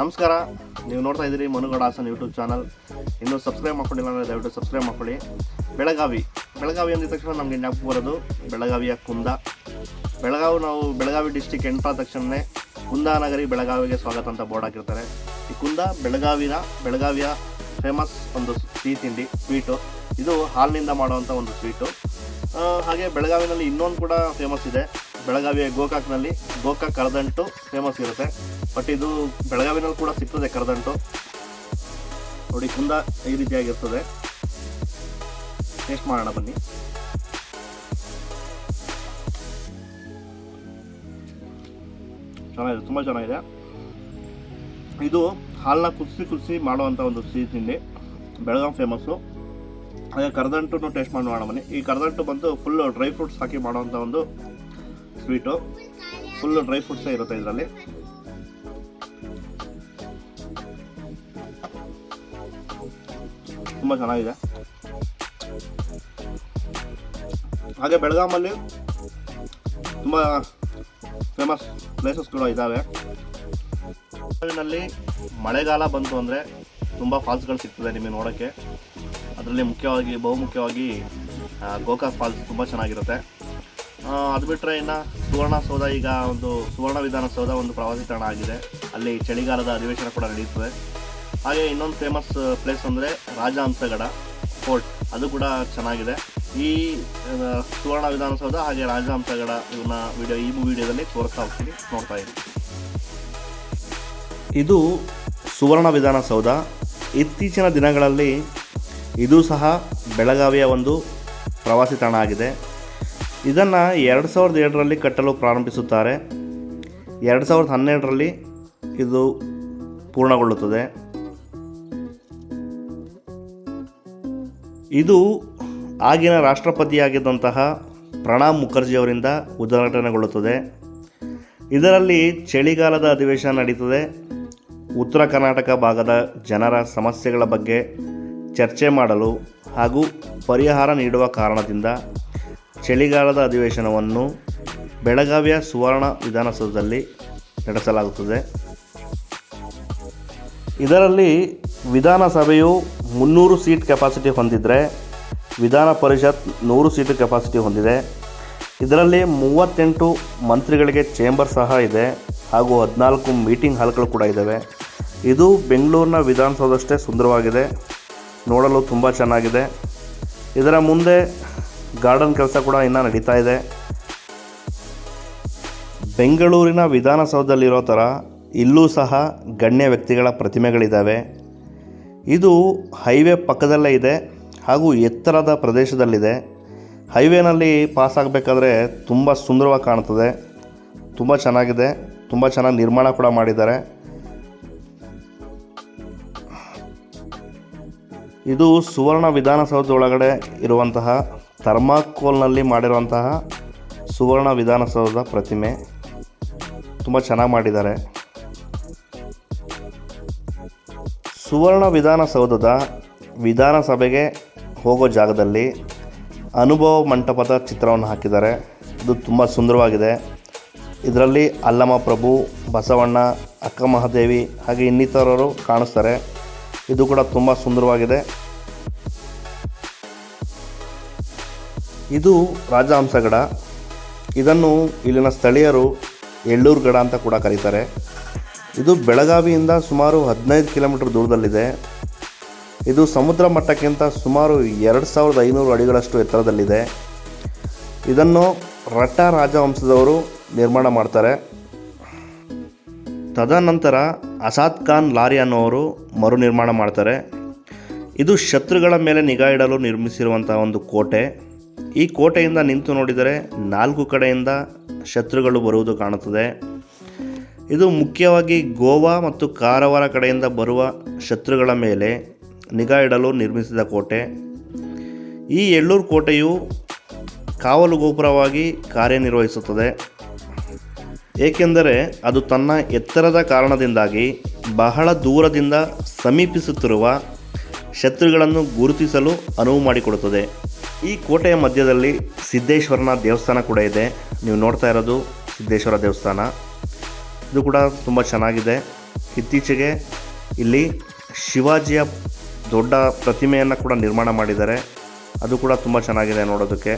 ನಮಸ್ಕಾರ. ನೀವು ನೋಡ್ತಾ ಇದ್ದೀರಿ ಮನುಗಡ ಹಾಸನ್ ಯೂಟ್ಯೂಬ್ ಚಾನಲ್ ಇನ್ನೂ ಸಬ್ಸ್ಕ್ರೈಬ್ ಮಾಡ್ಕೊಂಡಿಲ್ಲ ಅಂದರೆ ದಯವಿಟ್ಟು ಸಬ್ಸ್ಕ್ರೈಬ್ ಮಾಡ್ಕೊಳ್ಳಿ. ಬೆಳಗಾವಿ. ಬೆಳಗಾವಿ ಅಂದಿದ ತಕ್ಷಣ ನಮಗೆ ಜ್ಞಾಪಕ ಬರೋದು ಬೆಳಗಾವಿಯ ಕುಂದ. ಬೆಳಗಾವಿ ನಾವು ಬೆಳಗಾವಿ ಡಿಸ್ಟಿಕ್ ಎಂಟ್ರಾದ ತಕ್ಷಣವೇ ಕುಂದಾನಗರಿ ಬೆಳಗಾವಿಗೆ ಸ್ವಾಗತ ಅಂತ ಬೋರ್ಡ್ ಹಾಕಿರ್ತಾರೆ. ಈ ಕುಂದ ಬೆಳಗಾವಿನ ಬೆಳಗಾವಿಯ ಫೇಮಸ್ ಒಂದು ಸಿಹಿ ತಿಂಡಿ ಸ್ವೀಟು ಇದು ಹಾಲಿನಿಂದ ಮಾಡುವಂಥ ಒಂದು ಸ್ವೀಟು ಹಾಗೆ ಬೆಳಗಾವಿನಲ್ಲಿ ಇನ್ನೊಂದು ಕೂಡ ಫೇಮಸ್ ಇದೆ. ಬೆಳಗಾವಿಯ ಗೋಕಾಕ್ನಲ್ಲಿ ಗೋಕಾಕ್ ಕರದಂಟು ಫೇಮಸ್ ಇರುತ್ತೆ. ಬಟ್ ಇದು ಬೆಳಗಾವಿನಲ್ಲಿ ಕೂಡ ಸಿಗ್ತದೆ ಕರದಂಟು ನೋಡಿ, ಕುಂದ ಈ ರೀತಿಯಾಗಿರ್ತದೆ. ಟೇಸ್ಟ್ ಮಾಡೋಣ ಬನ್ನಿ. ಚೆನ್ನಾಗಿದೆ, ತುಂಬ ಚೆನ್ನಾಗಿದೆ. ಇದು ಹಾಲನ್ನ ಕುದಿಸಿ ಕುದಿಸಿ ಮಾಡುವಂಥ ಒಂದು ಸಿಹಿ ತಿಂಡಿ. ಬೆಳಗಾಂ ಫೇಮಸ್ಸು ಹಾಗೆ ಕರದಂಟು ಟೇಸ್ಟ್ ಮಾಡಿ, ಮಾಡೋಣ ಬನ್ನಿ. ಈ ಕರದಂಟು ಬಂದು ಫುಲ್ಲು ಡ್ರೈ ಫ್ರೂಟ್ಸ್ ಹಾಕಿ ಮಾಡುವಂಥ ಒಂದು ಸ್ವೀಟು. ಫುಲ್ ಡ್ರೈ ಫ್ರೂಟ್ಸೇ ಇರುತ್ತೆ ಇದರಲ್ಲಿ. ತುಂಬ ಚೆನ್ನಾಗಿದೆ. ಹಾಗೆ ಬೆಳಗಾಮಲ್ಲಿ ತುಂಬ ಫೇಮಸ್ ಪ್ಲೇಸಸ್ ಕೂಡ ಇದ್ದಾವೆ. ಬೆಂಗಳೂರಿನಲ್ಲಿ ಮಳೆಗಾಲ ಬಂತು ಅಂದರೆ ತುಂಬ ಫಾಲ್ಸ್ಗಳು ಸಿಗ್ತದೆ ನಿಮಗೆ ನೋಡೋಕ್ಕೆ. ಅದರಲ್ಲಿ ಮುಖ್ಯವಾಗಿ, ಬಹುಮುಖ್ಯವಾಗಿ ಗೋಕಾಕ್ ಫಾಲ್ಸ್ ತುಂಬ ಚೆನ್ನಾಗಿರುತ್ತೆ. ಅದು ಬಿಟ್ಟರೆ ಇನ್ನು ಸುವರ್ಣಸೌಧ ಈಗ ಒಂದು ಸುವರ್ಣ ವಿಧಾನಸೌಧ ಒಂದು ಪ್ರವಾಸಿ ತಾಣ ಆಗಿದೆ. ಅಲ್ಲಿ ಚಳಿಗಾಲದ ಅಧಿವೇಶನ ಕೂಡ ನಡೆಯುತ್ತದೆ. ಹಾಗೆ ಇನ್ನೊಂದು ಫೇಮಸ್ ಪ್ಲೇಸ್ ಅಂದರೆ ರಾಜಹಂಸಗಡ ಫೋರ್ಟ್ ಅದು ಕೂಡ ಚೆನ್ನಾಗಿದೆ. ಈ ಸುವರ್ಣ ವಿಧಾನಸೌಧ ಹಾಗೆ ರಾಜಹಂಸಗಡ ಇವನ್ನ ವಿಡಿಯೋ ಈ ವಿಡಿಯೋದಲ್ಲಿ ತೋರಿಸ್ತಾ ಹೋಗ್ತೀನಿ. ನೋಡ್ತಾ ಇದ್ದೀನಿ ಇದು ಸುವರ್ಣ ವಿಧಾನಸೌಧ. ಇತ್ತೀಚಿನ ದಿನಗಳಲ್ಲಿ ಇದು ಸಹ ಬೆಳಗಾವಿಯ ಒಂದು ಪ್ರವಾಸಿ ತಾಣ ಆಗಿದೆ. ಇದನ್ನು ಎರಡು ಸಾವಿರದ ಏಳರಲ್ಲಿ ಕಟ್ಟಲು ಪ್ರಾರಂಭಿಸುತ್ತಾರೆ. ಎರಡು ಸಾವಿರದ ಹನ್ನೆರಡರಲ್ಲಿ ಇದು ಪೂರ್ಣಗೊಳ್ಳುತ್ತದೆ. ಇದು ಆಗಿನ ರಾಷ್ಟ್ರಪತಿಯಾಗಿದ್ದಂತಹ ಪ್ರಣಬ್ ಮುಖರ್ಜಿಯವರಿಂದ ಉದ್ಘಾಟನೆಗೊಳ್ಳುತ್ತದೆ. ಇದರಲ್ಲಿ ಚಳಿಗಾಲದ ಅಧಿವೇಶನ ನಡೀತದೆ. ಉತ್ತರ ಕರ್ನಾಟಕ ಭಾಗದ ಜನರ ಸಮಸ್ಯೆಗಳ ಬಗ್ಗೆ ಚರ್ಚೆ ಮಾಡಲು ಹಾಗೂ ಪರಿಹಾರ ನೀಡುವ ಕಾರಣದಿಂದ ಚಳಿಗಾಲದ ಅಧಿವೇಶನವನ್ನು ಬೆಳಗಾವಿಯ ಸುವರ್ಣ ವಿಧಾನಸೌಧದಲ್ಲಿ ನಡೆಸಲಾಗುತ್ತದೆ. ಇದರಲ್ಲಿ ವಿಧಾನಸಭೆಯು ಮುನ್ನೂರು ಸೀಟ್ ಕೆಪಾಸಿಟಿ ಹೊಂದಿದ್ದರೆ ವಿಧಾನ ಪರಿಷತ್ ನೂರು ಸೀಟ್ ಕೆಪಾಸಿಟಿ ಹೊಂದಿದೆ. ಇದರಲ್ಲಿ ಮೂವತ್ತೆಂಟು ಮಂತ್ರಿಗಳಿಗೆ ಚೇಂಬರ್ ಸಹ ಇದೆ, ಹಾಗೂ ಹದಿನಾಲ್ಕು ಮೀಟಿಂಗ್ ಹಾಲ್ಗಳು ಕೂಡ ಇದ್ದಾವೆ ಇದು ಬೆಂಗಳೂರಿನ ವಿಧಾನಸೌಧಷ್ಟೇ ಸುಂದರವಾಗಿದೆ. ನೋಡಲು ತುಂಬ ಚೆನ್ನಾಗಿದೆ. ಇದರ ಮುಂದೆ ಗಾರ್ಡನ್ ಕೆಲಸ ಕೂಡ ಇನ್ನೂ ನಡೀತಾ ಇದೆ. ಬೆಂಗಳೂರಿನ ವಿಧಾನಸೌಧದಲ್ಲಿರೋ ಥರ ಇಲ್ಲೂ ಸಹ ಗಣ್ಯ ವ್ಯಕ್ತಿಗಳ ಪ್ರತಿಮೆಗಳಿದ್ದಾವೆ. ಇದು ಹೈವೇ ಪಕ್ಕದಲ್ಲೇ ಇದೆ ಹಾಗೂ ಎತ್ತರದ ಪ್ರದೇಶದಲ್ಲಿದೆ. ಹೈವೇನಲ್ಲಿ ಪಾಸ್ ಆಗಬೇಕಾದ್ರೆ ತುಂಬ ಸುಂದರವಾಗಿ ಕಾಣ್ತದೆ. ತುಂಬ ಚೆನ್ನಾಗಿದೆ. ತುಂಬ ಚೆನ್ನಾಗಿ ನಿರ್ಮಾಣ ಕೂಡ ಮಾಡಿದ್ದಾರೆ. ಇದು ಸುವರ್ಣ ವಿಧಾನಸೌಧ ಒಳಗಡೆ ಇರುವಂತಹ ಥರ್ಮಾಕೋಲ್ನಲ್ಲಿ ಮಾಡಿರುವಂತಹ ಸುವರ್ಣ ವಿಧಾನಸೌಧದ ಪ್ರತಿಮೆ ತುಂಬ ಚೆನ್ನಾಗಿ ಮಾಡಿದ್ದಾರೆ. ಸುವರ್ಣ ವಿಧಾನಸೌಧದ ವಿಧಾನಸಭೆಗೆ ಹೋಗೋ ಜಾಗದಲ್ಲಿ ಅನುಭವ ಮಂಟಪದ ಚಿತ್ರವನ್ನು ಹಾಕಿದ್ದಾರೆ. ಇದು ತುಂಬ ಸುಂದರವಾಗಿದೆ. ಇದರಲ್ಲಿ ಅಲ್ಲಮ ಪ್ರಭು ಬಸವಣ್ಣ ಅಕ್ಕ ಮಹಾದೇವಿ ಹಾಗೆ ಇನ್ನಿತರರು ಕಾಣಿಸ್ತಾರೆ. ಇದು ಕೂಡ ತುಂಬ ಸುಂದರವಾಗಿದೆ. ಇದು ರಾಜಹಂಸಗಡ. ಇದನ್ನು ಇಲ್ಲಿನ ಸ್ಥಳೀಯರು ಎಳ್ಳೂರು ಗಡ ಅಂತ ಕೂಡ ಕರೀತಾರೆ. ಇದು ಬೆಳಗಾವಿಯಿಂದ ಸುಮಾರು ಹದಿನೈದು ಕಿಲೋಮೀಟರ್ ದೂರದಲ್ಲಿದೆ. ಇದು ಸಮುದ್ರ ಮಟ್ಟಕ್ಕಿಂತ ಸುಮಾರು ಎರಡು ಸಾವಿರದ ಐನೂರು ಅಡಿಗಳಷ್ಟು ಎತ್ತರದಲ್ಲಿದೆ. ಇದನ್ನು ರಟ್ಟ ರಾಜವಂಶದವರು ನಿರ್ಮಾಣ ಮಾಡ್ತಾರೆ. ತದನಂತರ ಅಸಾದ್ ಖಾನ್ ಲಾರಿ ಅನ್ನೋರು ಮರು ನಿರ್ಮಾಣ ಮಾಡ್ತಾರೆ. ಇದು ಶತ್ರುಗಳ ಮೇಲೆ ನಿಗಾ ಇಡಲು ನಿರ್ಮಿಸಿರುವಂಥ ಒಂದು ಕೋಟೆ. ಈ ಕೋಟೆಯಿಂದ ನಿಂತು ನೋಡಿದರೆ ನಾಲ್ಕು ಕಡೆಯಿಂದ ಶತ್ರುಗಳು ಬರುವುದು ಕಾಣುತ್ತದೆ. ಇದು ಮುಖ್ಯವಾಗಿ ಗೋವಾ ಮತ್ತು ಕಾರವಾರ ಕಡೆಯಿಂದ ಬರುವ ಶತ್ರುಗಳ ಮೇಲೆ ನಿಗಾ ಇಡಲು ನಿರ್ಮಿಸಿದ ಕೋಟೆ. ಈ ಎಳ್ಳೂರು ಕೋಟೆಯು ಕಾವಲು ಗೋಪುರವಾಗಿ ಕಾರ್ಯನಿರ್ವಹಿಸುತ್ತದೆ. ಏಕೆಂದರೆ ಅದು ತನ್ನ ಎತ್ತರದ ಕಾರಣದಿಂದಾಗಿ ಬಹಳ ದೂರದಿಂದ ಸಮೀಪಿಸುತ್ತಿರುವ ಶತ್ರುಗಳನ್ನು ಗುರುತಿಸಲು ಅನುವು ಮಾಡಿಕೊಡುತ್ತದೆ. ಈ ಕೋಟೆಯ ಮಧ್ಯದಲ್ಲಿ ಸಿದ್ದೇಶ್ವರನ ದೇವಸ್ಥಾನ ಕೂಡ ಇದೆ. ನೀವು ನೋಡ್ತಾ ಇರೋದು ಸಿದ್ದೇಶ್ವರ ದೇವಸ್ಥಾನ. ಇದು ಕೂಡ ತುಂಬ ಚೆನ್ನಾಗಿದೆ. ಇತ್ತೀಚೆಗೆ ಇಲ್ಲಿ ಶಿವಾಜಿಯ ದೊಡ್ಡ ಪ್ರತಿಮೆಯನ್ನು ಕೂಡ ನಿರ್ಮಾಣ ಮಾಡಿದ್ದಾರೆ. ಅದು ಕೂಡ ತುಂಬ ಚೆನ್ನಾಗಿದೆ ನೋಡೋದಕ್ಕೆ.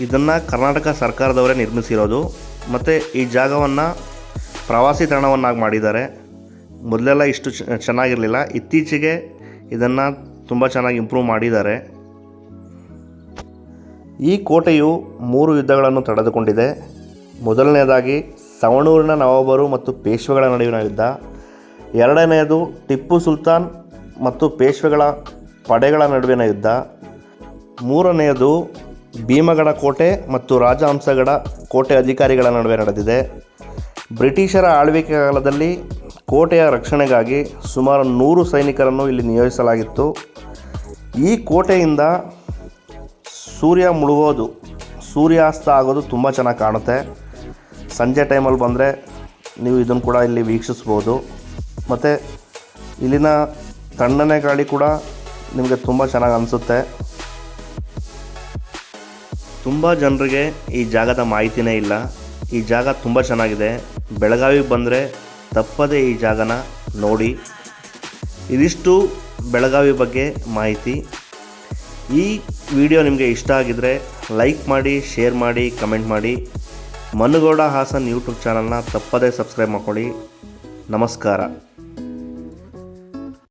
ಇದನ್ನು ಕರ್ನಾಟಕ ಸರ್ಕಾರದವರೇ ನಿರ್ಮಿಸಿರೋದು. ಮತ್ತು ಈ ಜಾಗವನ್ನು ಪ್ರವಾಸಿ ತಾಣವನ್ನಾಗಿ ಮಾಡಿದ್ದಾರೆ. ಮೊದಲೆಲ್ಲ ಇಷ್ಟು ಚೆನ್ನಾಗಿರಲಿಲ್ಲ. ಇತ್ತೀಚೆಗೆ ಇದನ್ನು ತುಂಬ ಚೆನ್ನಾಗಿ ಇಂಪ್ರೂವ್ ಮಾಡಿದ್ದಾರೆ. ಈ ಕೋಟೆಯು ಮೂರು ಯುದ್ಧಗಳನ್ನು ತಡೆದುಕೊಂಡಿದೆ. ಮೊದಲನೆಯದಾಗಿ ಸವಣೂರಿನ ನವಾಬರು ಮತ್ತು ಪೇಶ್ವೆಗಳ ನಡುವಿನ ಯುದ್ಧ. ಎರಡನೆಯದು ಟಿಪ್ಪು ಸುಲ್ತಾನ್ ಮತ್ತು ಪೇಶ್ವೆಗಳ ಪಡೆಗಳ ನಡುವಿನ ಯುದ್ಧ. ಮೂರನೆಯದು ಭೀಮಗಡ ಕೋಟೆ ಮತ್ತು ರಾಜಹಂಸಗಡ ಕೋಟೆ ಅಧಿಕಾರಿಗಳ ನಡುವೆ ನಡೆದಿದೆ. ಬ್ರಿಟಿಷರ ಆಳ್ವಿಕೆ ಕಾಲದಲ್ಲಿ ಕೋಟೆಯ ರಕ್ಷಣೆಗಾಗಿ ಸುಮಾರು ನೂರು ಸೈನಿಕರನ್ನು ಇಲ್ಲಿ ನಿಯೋಜಿಸಲಾಗಿತ್ತು. ಈ ಕೋಟೆಯಿಂದ ಸೂರ್ಯ ಮುಳುಗೋದು, ಸೂರ್ಯಾಸ್ತ ಆಗೋದು ತುಂಬ ಚೆನ್ನಾಗಿ ಕಾಣುತ್ತೆ. ಸಂಜೆ ಟೈಮಲ್ಲಿ ಬಂದರೆ ನೀವು ಇದನ್ನು ಕೂಡ ಇಲ್ಲಿ ವೀಕ್ಷಿಸ್ಬೋದು. ಮತ್ತು ಇಲ್ಲಿನ ತಣ್ಣನೆ ಗಾಳಿ ಕೂಡ ನಿಮಗೆ ತುಂಬ ಚೆನ್ನಾಗಿ ಅನಿಸುತ್ತೆ. ತುಂಬ ಜನರಿಗೆ ಈ ಜಾಗದ ಮಾಹಿತಿನೇ ಇಲ್ಲ. ಈ ಜಾಗ ತುಂಬ ಚೆನ್ನಾಗಿದೆ. ಬೆಳಗಾವಿಗೆ ಬಂದರೆ ತಪ್ಪದೇ ಈ ಜಾಗನ ನೋಡಿ. ಇದಿಷ್ಟು ಬೆಳಗಾವಿ ಬಗ್ಗೆ ಮಾಹಿತಿ. ಈ ವಿಡಿಯೋ ನಿಮಗೆ ಇಷ್ಟ ಆಗಿದರೆ ಲೈಕ್ ಮಾಡಿ, ಶೇರ್ ಮಾಡಿ, ಕಮೆಂಟ್ ಮಾಡಿ. ಮನುಗೌಡ ಹಾಸನ್ ಯೂಟ್ಯೂಬ್ ಚಾನಲ್ನ ತಪ್ಪದೇ ಸಬ್ಸ್ಕ್ರೈಬ್ ಮಾಡ್ಕೊಳ್ಳಿ. ನಮಸ್ಕಾರ.